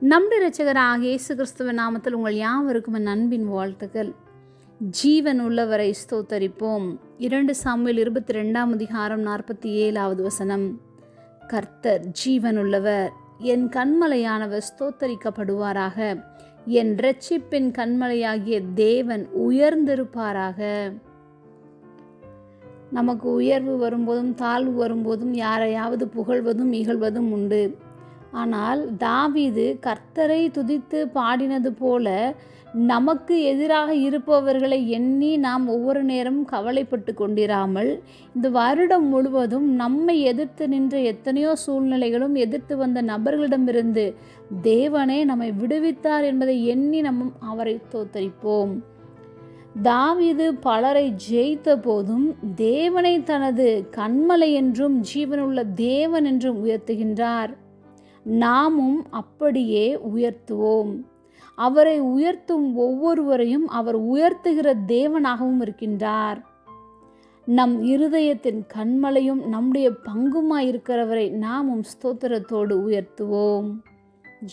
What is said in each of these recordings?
நம்முடைய இரட்சகராக இயேசு கிறிஸ்துவின் நாமத்தில் உங்கள் யாவருக்கும் நண்பின் அன்பின் வாழ்த்துக்கள். ஜீவன் உள்ளவரை ஸ்தோத்தரிப்போம். இரண்டு சாமியில் இருபத்தி ரெண்டாம் அதிகாரம் நாற்பத்தி ஏழாவது வசனம். கர்த்தர் ஜீவன் உள்ளவர். என் கண்மலையானவர் ஸ்தோத்தரிக்கப்படுவாராக. என் ரட்சிப்பின் கண்மலையாகிய தேவன் உயர்ந்திருப்பாராக. நமக்கு உயர்வு வரும்போதும் தாழ்வு வரும்போதும் யாரையாவது புகழ்வதும் இகழ்வதும் உண்டு. ஆனால் தாவீது கர்த்தரை துதித்து பாடினது போல நமக்கு எதிராக இருப்பவர்களை எண்ணி நாம் ஒவ்வொரு நேரமும் கவலைப்பட்டு கொண்டிராமல் இந்த வருடம் முழுவதும் நம்மை எதிர்த்து நின்ற எத்தனையோ சூழ்நிலைகளும் எதிர்த்து வந்த நபர்களிடமிருந்து தேவனே நம்மை விடுவித்தார் என்பதை எண்ணி நம்ம அவரை தோத்தரிப்போம். தாவீது பலரை ஜெயித்த போதும் தேவனை தனது கண்மலை என்றும் ஜீவனுள்ள தேவன் என்றும் உயர்த்துகின்றார். நாமும் அப்படியே உயர்த்துவோம். அவரை உயர்த்தும் ஒவ்வொருவரையும் அவர் உயர்த்துகிற தேவனாகவும் இருக்கின்றார். நம் இருதயத்தின் கண்மலையும் நம்முடைய பங்குமாயிருக்கிறவரை நாமும் ஸ்தோத்திரத்தோடு உயர்த்துவோம்.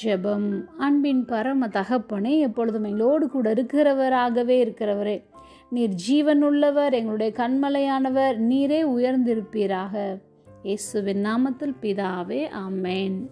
ஜெபம். அன்பின் பரம தகப்பனே எப்பொழுதும் எங்களோடு கூட இருக்கிறவராகவே இருக்கிறவரே நீர் ஜீவனுள்ளவர் எங்களுடைய கண்மலையானவர் நீரே உயர்ந்திருப்பீராக. இயேசுவின் நாமத்தில் பிதாவே ஆமேன்.